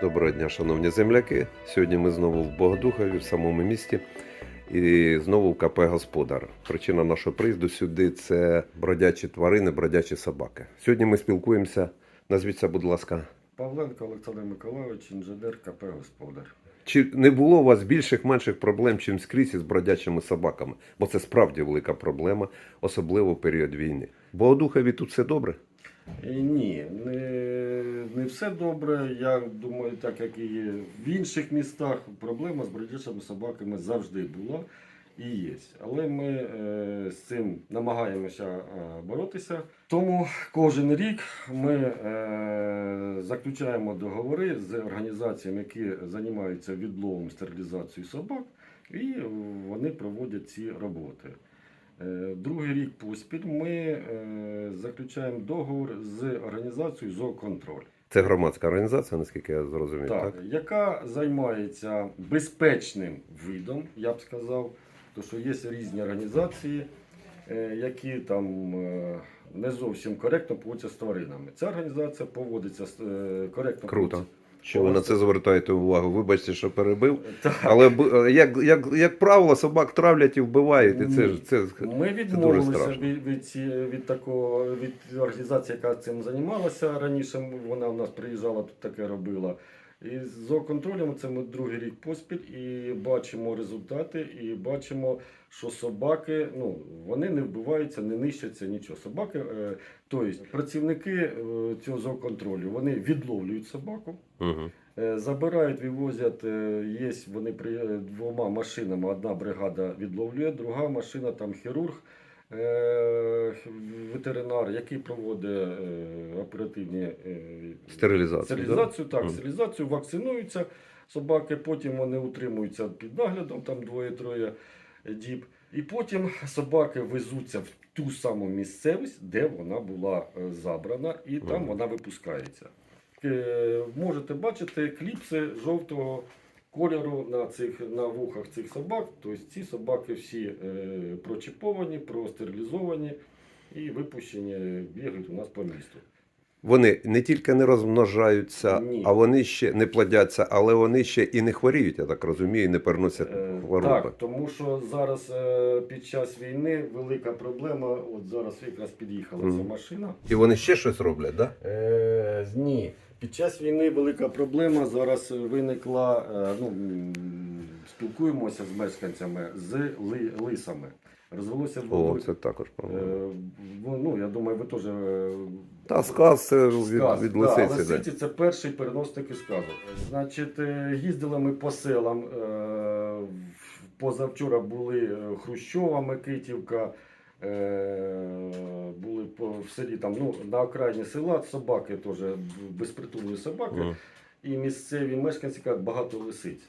Доброго дня, шановні земляки. Сьогодні ми знову в Богодухові, в самому місті, і знову в КП Господар. Причина нашого приїзду сюди це бродячі тварини, бродячі собаки. Сьогодні ми спілкуємося. Назвіться, будь ласка, Павленко Олександр Миколайович, інженер КП Господар. чи не було у вас більших менших проблем, чим скрізь із бродячими собаками? Бо це справді велика проблема, особливо в період війни. В Богодухові тут все добре? І ні, не, не все добре. Я думаю, так як і в інших містах, проблема з бродячими собаками завжди була і є. Але ми е, з цим намагаємося е, боротися. Тому кожен рік ми е, заключаємо договори з організаціями, які займаються відловом стерилізацією собак, і вони проводять ці роботи. Е, Другий рік поспіль ми е, заключаємо договор з організацією Зооконтроль, Це громадська організація, наскільки я зрозумів, так? так, яка займається безпечним видом, я б сказав, то що є різні організації, е, які там не зовсім коректно поводяться з тваринами. Ця організація поводиться коректно. Круто. Що ви на це звертаєте увагу? Вибачте, що перебив. Так. Але як, як, як правило, собак травлять і вбивають. І це, це, Ми відмовилися страшно. від, від, від такого від організації, яка цим займалася раніше. Вона в нас приїжджала тут таке робила. І з зооконтролем це ми другий рік поспіль і бачимо результати, і бачимо, що собаки ну вони не вбиваються, не нищаться нічого. Собаки, е, тобто працівники е, цього зооконтролю, вони відловлюють собаку. Угу. Забирають, вивозять, є вони при двома машинами. Одна бригада відловлює, друга машина там хірург, ветеринар, який проводить е, оперативні е, Стерилізацію. стерилізацію, так, Мгм. стерилізацію, вакцинуються собаки, потім вони утримуються під наглядом, там двоє-троє діб. І потім собаки везуться в ту саму місцевість, де вона була е, забрана, і там вона випускається. Е, Можете бачити кліпси жовтого кольору на цих на вухах цих собак. Тобто ці собаки всі е, прочіповані, простерилізовані і випущені, бігають у нас по місту. Вони не тільки не розмножаються, Ні. а вони ще не плодяться, але вони ще і не хворіють, я так розумію, і не переносять Е, хвороби. Так, тому що зараз е, під час війни велика проблема. От зараз якраз під'їхала Мгм. ця машина. І вони ще щось роблять, так? Да? Е, ні. Під час війни велика проблема зараз виникла. е, Ну, спілкуємося з мешканцями з ли, лисами. Розвелося О, це також. Е, ну, я думаю, ви теж е, Та сказ це від, Сказ, від да, лисиці. да. ситі це перший переносник із сказу. Значить, е, їздили ми по селам. Позавчора були Хрущова, Микитівка. Е, Були в селі там, ну, на окраїні села собаки теж безпритульні собаки. Мгм. І місцеві мешканці кажуть, багато лисиць.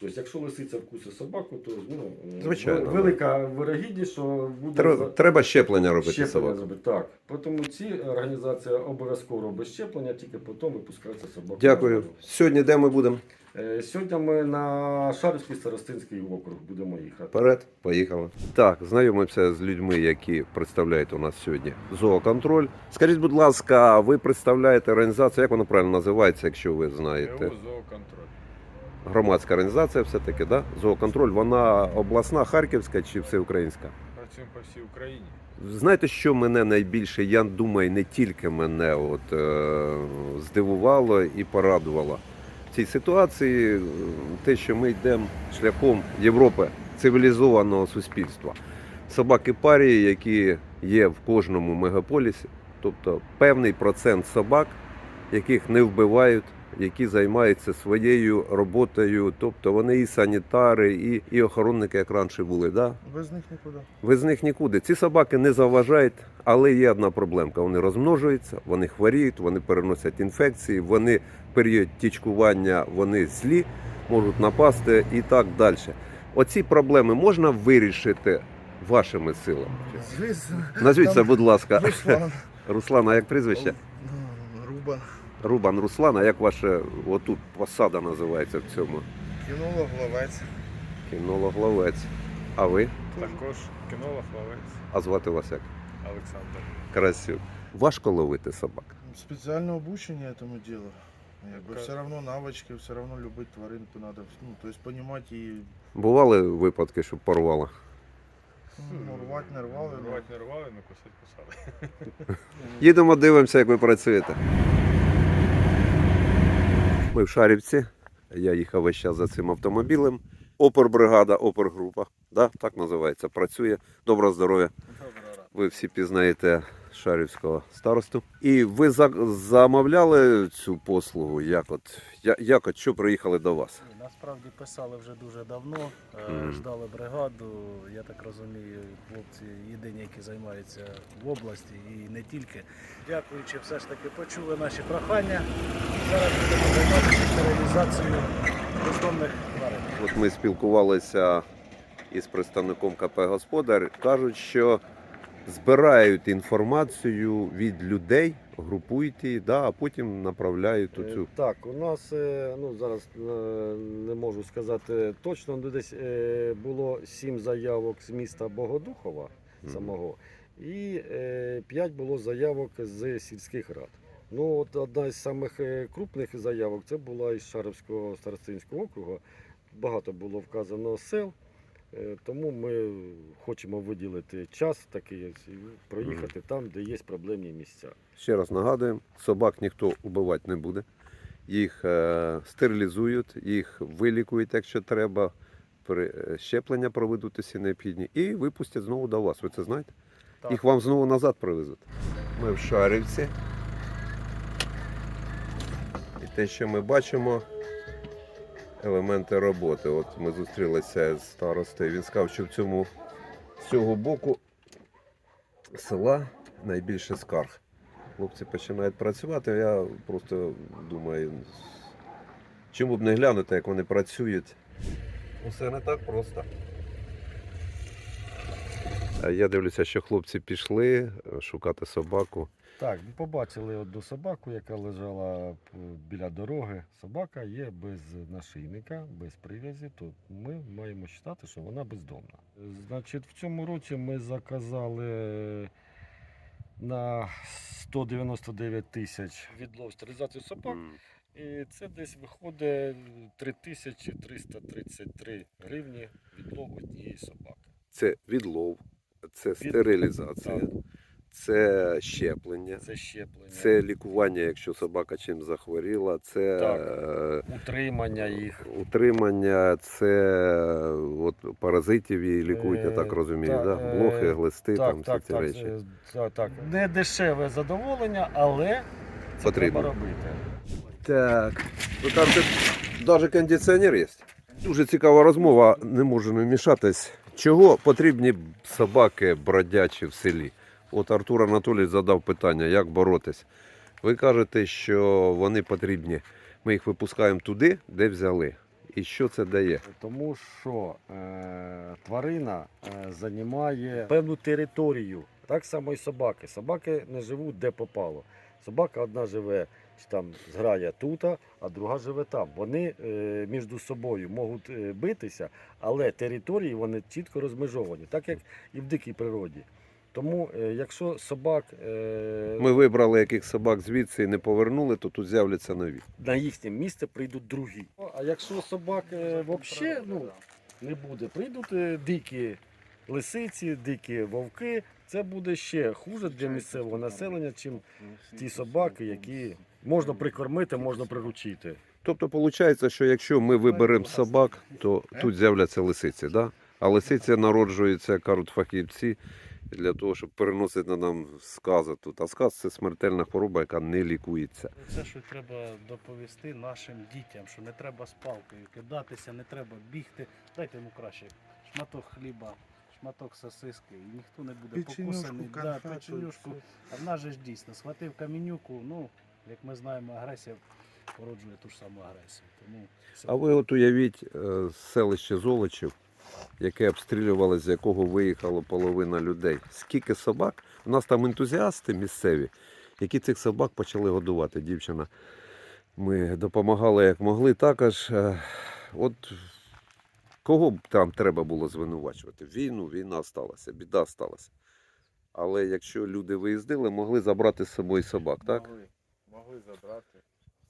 Тобто, якщо лисиця вкусить собаку, то ну, Звичайно, велика вирогідність, що буде Треба, за- треба щеплення робити Щеплення собак. зробити. Так. Тому ці організація обов'язково робить щеплення, тільки потім випускається собака. Дякую. Сьогодні де ми будемо? Е, Сьогодні ми на Шарівський старостинський округ будемо їхати. Вперед, поїхали. Так, знайомимося з людьми, які представляють у нас сьогодні зооконтроль. Скажіть, будь ласка, ви представляєте організацію, як вона правильно називається, якщо ви знаєте? ГУ зооконтроль. Громадська організація, все-таки, да? Зооконтроль, вона обласна, харківська чи всеукраїнська? Працюємо по всій Україні. Знаєте, що мене найбільше, я думаю, не тільки мене от, е, здивувало і порадувало цій ситуації, те, що ми йдемо шляхом Європи, цивілізованого суспільства. Собаки парії, які є в кожному мегаполісі, тобто певний процент собак, яких не вбивають, які займаються своєю роботою, тобто вони і санітари, і, і охоронники, як раніше були. Да? Без них нікуди. Ви з них нікуди. Ці собаки не заважають, але є одна проблемка. Вони розмножуються, вони хворіють, вони переносять інфекції, вони період тічкування вони злі, можуть напасти і так далі. Оці проблеми можна вирішити вашими силами. Звісно. Назвіться, будь ласка, Руслан. Руслан, а як прізвище? Ну, Рубан. Руслан, а як ваша отут посада називається в цьому? Кінолог, ловець. Кінолог ловець. А ви? Також кінолог, ловець А звати вас як? Олександр. Красюк. Важко ловити собак. Спеціальне обучення этому делу. Якби все одно навички, все одно любити тваринку треба. Ну, тобто розуміти її, Бували випадки, щоб порвало? ну, рвати, не рвали. ну. Рвати не рвали, але кусати кусали. Їдемо, дивимося, як ви працюєте. Ми в Шарівці. Я їхав весь час за цим автомобілем. Опорбригада, опергрупа. Да? Так називається. Працює. Доброго здоров'я. Ви всі пізнаєте Шарівського старосту. І ви замовляли цю послугу? Як от, як от що приїхали до вас? Насправді писали вже дуже давно, е, ждали бригаду. Я так розумію, хлопці єдині, які займаються в області і не тільки. Дякуючи, все ж таки почули наші прохання. Зараз будемо займатися стерилізацією бездомних тварин. От ми спілкувалися із представником КП Господар. Кажуть, що збирають інформацію від людей, групують її, да, а потім направляють у цю. Так, у нас е, ну зараз е, не можу сказати точно, ну десь е, було сім заявок з міста Богодухова самого, і п'ять було заявок з сільських рад. Ну, от одна із самих крупних заявок це була із Шарівського старостинського округу. Багато було вказано сел. Е, Тому ми хочемо виділити час такий, проїхати там, де є проблемні місця. Ще раз нагадуємо, собак ніхто убивати не буде. Їх е, стерилізують, їх вилікують, якщо треба, при- е, щеплення проведуть усі необхідні, і випустять знову до вас. Ви це знаєте? Так. Їх вам знову назад привезуть. Ми в Шарівці. І те, що ми бачимо, елементи роботи. От ми зустрілися з старостою. Він сказав, що в цьому з цього боку села найбільше скарг. Хлопці починають працювати. Я просто думаю, чому б не глянути, як вони працюють. Усе не так просто. Е, Я дивлюся, що хлопці пішли е, шукати собаку. Так, побачили одну собаку, яка лежала біля дороги. Собака є без нашийника, без прив'язі, то ми маємо вважати, що вона бездомна. Значить, в цьому році ми заказали на 199 тисяч відлов стерилізацію собак. І це десь виходить 3333 гривні відлов однієї собаки. Це відлов, це стерилізація, це щеплення, Це щеплення, це лікування, якщо собака чим захворіла, це Так. е, утримання їх. утримання, це е, от, паразитів її лікують, я Е, так розумію, та- да? е, блохи, глисти, так, там всі так, ці так, речі. е, так, так. Не дешеве задоволення, але це Потрібно. треба робити. Так, ви кажете, навіть кондиціонер є. Дуже цікава розмова, не можу не вмішатись. Чого потрібні собаки бродячі в селі? От Артур Анатолійович задав питання, як боротись. Ви кажете, що вони потрібні. Ми їх випускаємо туди, де взяли. І що це дає? Тому що е, тварина е, займає певну територію. Так само і собаки. Собаки не живуть де попало. Собака одна живе там зграє тут, а друга живе там. Вони е, між собою можуть е, битися, але території вони чітко розмежовані, так як і в дикій природі. Тому, е, якщо собак Ми вибрали яких собак звідси і не повернули, то тут з'являться нові. на їхнє місце прийдуть другі. А якщо собак взагалі ну, не буде, прийдуть дикі лисиці, дикі вовки, це буде ще хуже для місцевого населення, чим ті собаки, які можна прикормити, можна приручити. Тобто, виходить, що якщо ми виберемо собак, то тут з'являться лисиці, да? а лисиці народжуються, кажуть фахівці, для того, щоб переносити на нам скази тут. А сказ це смертельна хвороба, яка не лікується. Це, що треба доповісти нашим дітям, що не треба з палкою кидатися, не треба бігти. Дайте йому краще шматок хліба, шматок сосиски, і ніхто не буде Печенюшку, покусаний. Да, печенюшку. все. А в нас же ж дійсно схватив камінюку, ну, як ми знаємо, агресія породжує ту ж саму агресію. Тому. А ви от уявіть е, селище Золочів, яке обстрілювали, з якого виїхало половина людей. Скільки собак? У нас там ентузіасти місцеві, які цих собак почали годувати. Дівчина. Ми допомагали як могли. Також е, от кого б там треба було звинувачувати? Війну, війна сталася, біда сталася. Але якщо люди виїздили, могли забрати з собою собак, так? Могли, могли забрати.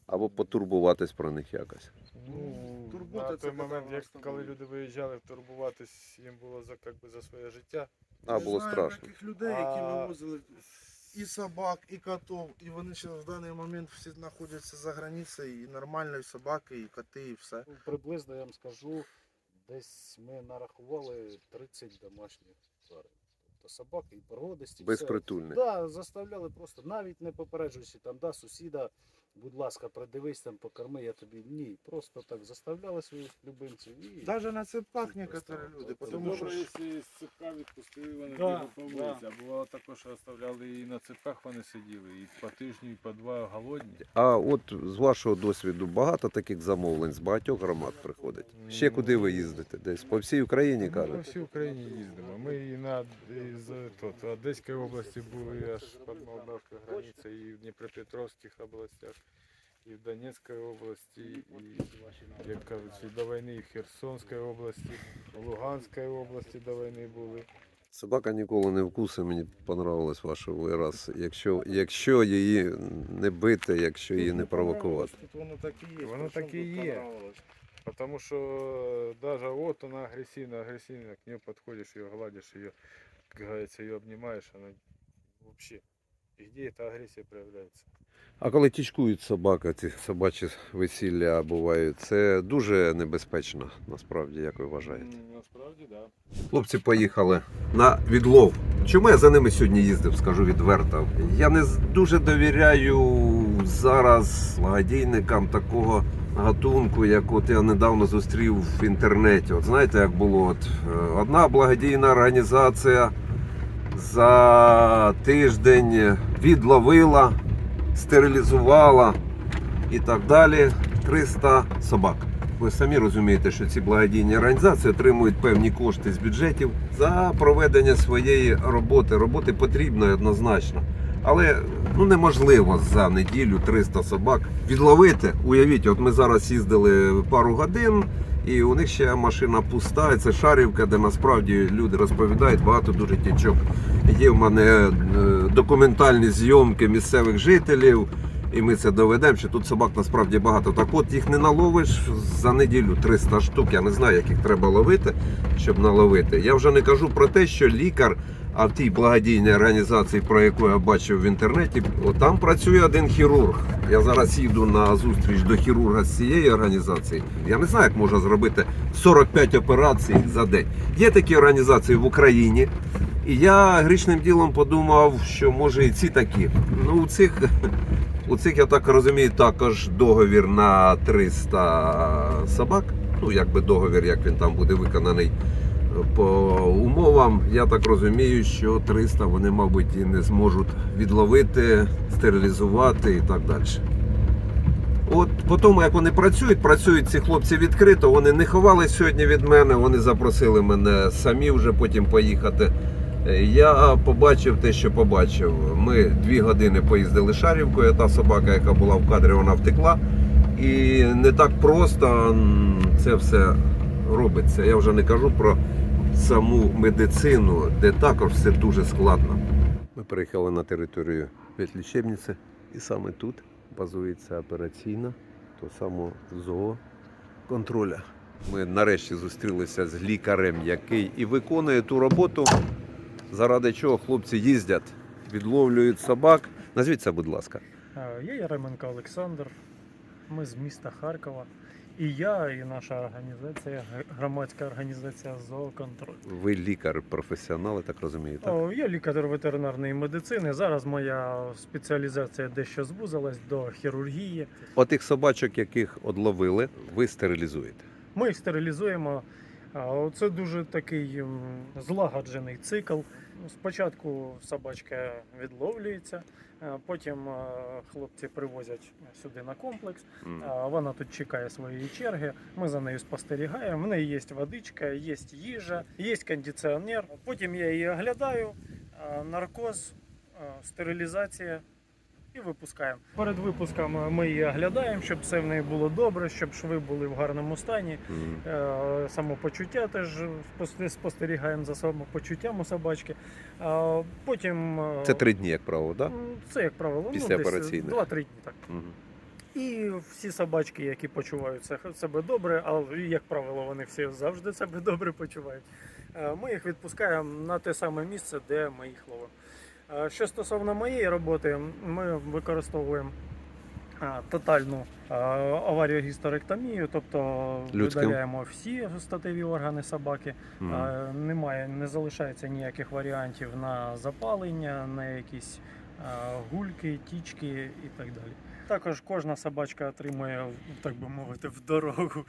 Або потурбуватись про них якось. Ну, турбота на це той момент, як, коли були. люди виїжджали, турбуватись їм було за, как би, за своє життя. А, Ми було знаємо страшно. таких людей, які А- вивозили і собак, і котов, і вони зараз в даний момент всі знаходяться за границею, і нормально, і собаки, і коти, і все. Ну, Приблизно я вам скажу, десь ми нарахували 30 домашніх тварин. Тобто собаки і породисті. Безпритульні. Да, заставляли просто, навіть не попереджуючи там, да, сусіда, будь ласка, придивись там, покорми, я тобі. Ні, просто так заставляли своїх любимців і. Навіть на цепках некоторі люди, це тому що Добре, якщо з цепка відпустили, вони Да, бігали по вулиці, а бувало також, що оставляли і на цепках вони сиділи, і по тижню, і по два голодні. А от з вашого досвіду багато таких замовлень з багатьох громад приходить. Ще куди ви їздите? Десь по всій Україні Ми по всій Україні їздимо. Ми і на і з тут, Одеської області були аж під Молдавською границею, і в Дніпропетровських областях, і в Донецькій області, і, як кажуть, і до війни, і в Херсонській області, в Луганській області до війни були. Собака ніколи не вкусить, мені понравилось ваше вираз. Якщо, якщо її не бити, якщо її не провокувати. Тут воно так і є. Воно так і є. Потому что даже вот она агрессивно, агрессивно, к нее подходишь, ее гладишь, ее, как говорится, ее обнимаешь, она вообще, и где эта агрессия проявляется? А коли тічкують собака, ці собачі весілля бувають, це дуже небезпечно, насправді, як ви вважаєте. Насправді, так. Хлопці поїхали на відлов. Чому я за ними сьогодні їздив, скажу відверто. Я не дуже довіряю зараз благодійникам такого гатунку, як от я недавно зустрів в інтернеті. От знаєте, як було от е, одна благодійна організація за тиждень відловила, стерилізувала і так далі 300 собак. Ви самі розумієте, що ці благодійні організації отримують певні кошти з бюджетів за проведення своєї роботи. Роботи потрібно однозначно. Але ну неможливо за неділю 300 собак відловити. Уявіть, от ми зараз їздили пару годин, і у них ще машина пуста. і Це Шарівка, де насправді люди розповідають багато дуже тічок. Є в мене е, документальні зйомки місцевих жителів. І ми це доведемо, що тут собак насправді багато. Так от їх не наловиш за неділю 300 штук. Я не знаю, як їх треба ловити, щоб наловити. Я вже не кажу про те, що лікар, а в тій благодійній організації, про яку я бачив в інтернеті, там працює один хірург. Я зараз їду на зустріч до хірурга з цієї організації. Я не знаю, як можна зробити 45 операцій за день. Є такі організації в Україні. І я грішним ділом подумав, що може і ці такі. Ну, у цих у цих, я так розумію, також договір на 300 собак. Ну, якби договір, як він там буде виконаний по умовам. Я так розумію, що 300 вони, мабуть, і не зможуть відловити, стерилізувати і так далі. От по тому, як вони працюють, працюють ці хлопці відкрито. Вони не ховались сьогодні від мене, вони запросили мене самі вже потім поїхати. Я побачив те, що побачив. Ми дві години поїздили Шарівкою, та собака, яка була в кадрі, вона втекла. І не так просто це все робиться. Я вже не кажу про саму медицину, де також все дуже складно. Ми приїхали на територію ветлічебниці, і саме тут базується операційна, то само зоо контроля. Ми нарешті зустрілися з лікарем, який і виконує ту роботу, заради чого хлопці їздять, відловлюють собак. Назвіться, будь ласка. Е, Я Яременко Олександр. Ми з міста Харкова. І я, і наша організація, громадська організація «Зооконтроль». Ви лікар, професіонал, я так розумію, так? О, Я лікар ветеринарної медицини. Зараз моя спеціалізація дещо звузилась до хірургії. Отих собачок, яких одловили, ви стерилізуєте. Ми їх стерилізуємо. А, Це дуже такий злагоджений цикл. Спочатку собачка відловлюється, потім хлопці привозять сюди на комплекс. Вона тут чекає своєї черги. Ми за нею спостерігаємо. В неї є водичка, є їжа, є кондиціонер. Потім я її оглядаю, наркоз, стерилізація і випускаємо. Перед випуском ми її оглядаємо, щоб все в неї було добре, щоб шви були в гарному стані. Е, Самопочуття теж спостерігаємо за самопочуттям у собачки. Потім е, Це три дні, як правило, так? м, це як правило, Після ну, десь операційних. 2-3 дні так. Мгм. І всі собачки, які почувають се- себе добре, але як правило, вони всі завжди себе добре почувають. е, Ми їх відпускаємо на те саме місце, де ми їх ловимо. Е, Що стосовно моєї роботи, ми використовуємо тотальну а, аваріогісторектомію, тобто Людським? видаляємо всі статеві органи собаки. Мгм. Немає, не залишається ніяких варіантів на запалення, на якісь гульки, тічки і так далі. Також кожна собачка отримує, так би мовити, в дорогу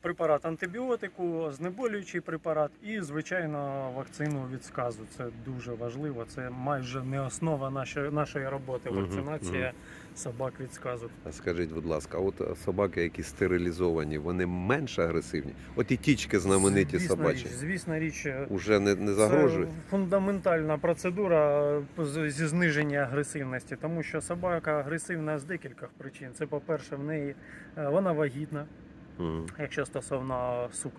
препарат антибіотику, знеболюючий препарат і, звичайно, вакцину від сказу. Це дуже важливо. Це майже не основа нашої, нашої роботи. Вакцинація собак від сказу. А Скажіть, будь ласка, от собаки, які стерилізовані, вони менш агресивні? От і тічки знамениті звісно, собачі. Річ, звісно, річ. е, Уже не, не загрожують? Це фундаментальна процедура е, зі зниження агресивності, тому що собака агресивна з декількох причин. Це, по-перше, в неї е, вона вагітна, Мгм. якщо стосовно сук.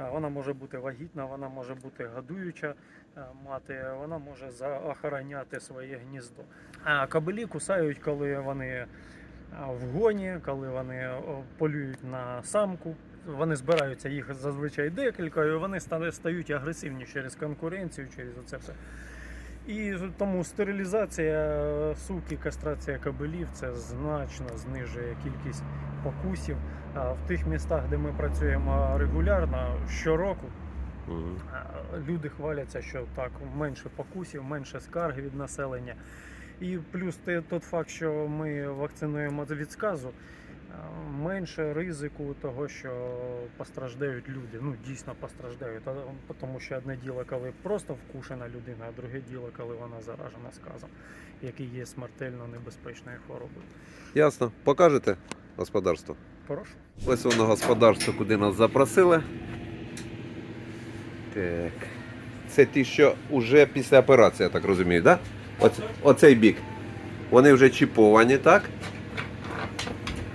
Е, Вона може бути вагітна, вона може бути годуюча е, мати, вона може заохороняти своє гніздо. А кабелі кусають, коли вони е, в гоні, коли вони полюють на самку. Вони збираються їх зазвичай декілька, і вони стають агресивні через конкуренцію, через це все. І тому стерилізація суки, кастрація кабелів це значно знижує кількість покусів. В тих містах, де ми працюємо регулярно, щороку а, люди хваляться, що так менше покусів, менше скарг від населення. І плюс те, тот факт, що ми вакцинуємо від сказу, менше ризику того, що постраждають люди. Ну, дійсно постраждають. Тому що одне діло, коли просто вкушена людина, а друге діло, коли вона заражена сказом, який є смертельно небезпечною хворобою. Ясно. Покажете господарство? Прошу. Ось воно господарство, куди нас запросили. Так. Це ті, що вже після операції, я так розумію, так? Да? Оце, оцей бік. Вони вже чіповані, так?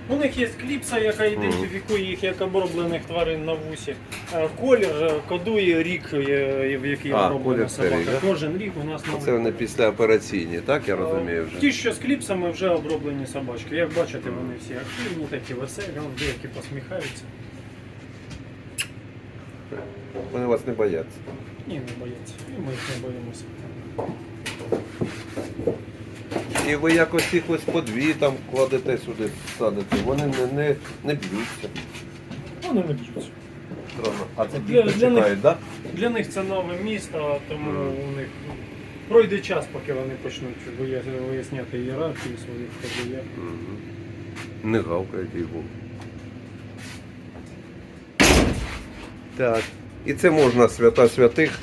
У них є кліпса, яка ідентифікує їх як оброблених тварин на вусі. Е, Колір кодує рік, е, в який А, оброблена колір це собака. рік, да? Кожен рік у нас новий. Це вони після операційні, так? Я розумію Е, вже. Ті, що з кліпсами, вже оброблені собачки. Як бачите, вони всі активні, такі веселі, деякі посміхаються. Вони вас не бояться. Ні, не бояться. І ми їх не боїмося. І ви якось їх ось по дві там кладете сюди, садите. Вони не, не, не б'ються. Вони не б'ються. Странно. А це Для- тільки для них- чекають, так? Для них це нове місто, тому у них ну, пройде час, поки вони почнуть вияс- виясняти ієрархію своїх. Угу. Не гавкають його. Так. І це можна свята святих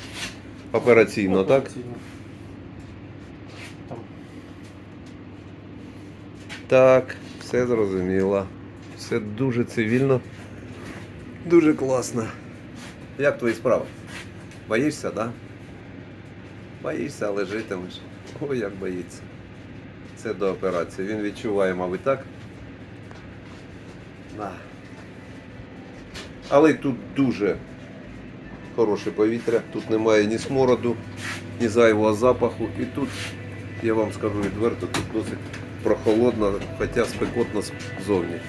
операційно, так? Операційно. Так, все зрозуміло. Все дуже цивільно. Дуже класно. Як твої справи? Боїшся, так? Да? Боїшся, але житимеш. Ой, як боїться. Це до операції. Він відчуває, мабуть, так? Да. Але тут дуже хороше повітря, тут немає ні смороду, ні зайвого запаху. І тут, я вам скажу відверто, тут досить прохолодно, хоча спекотно ззовні.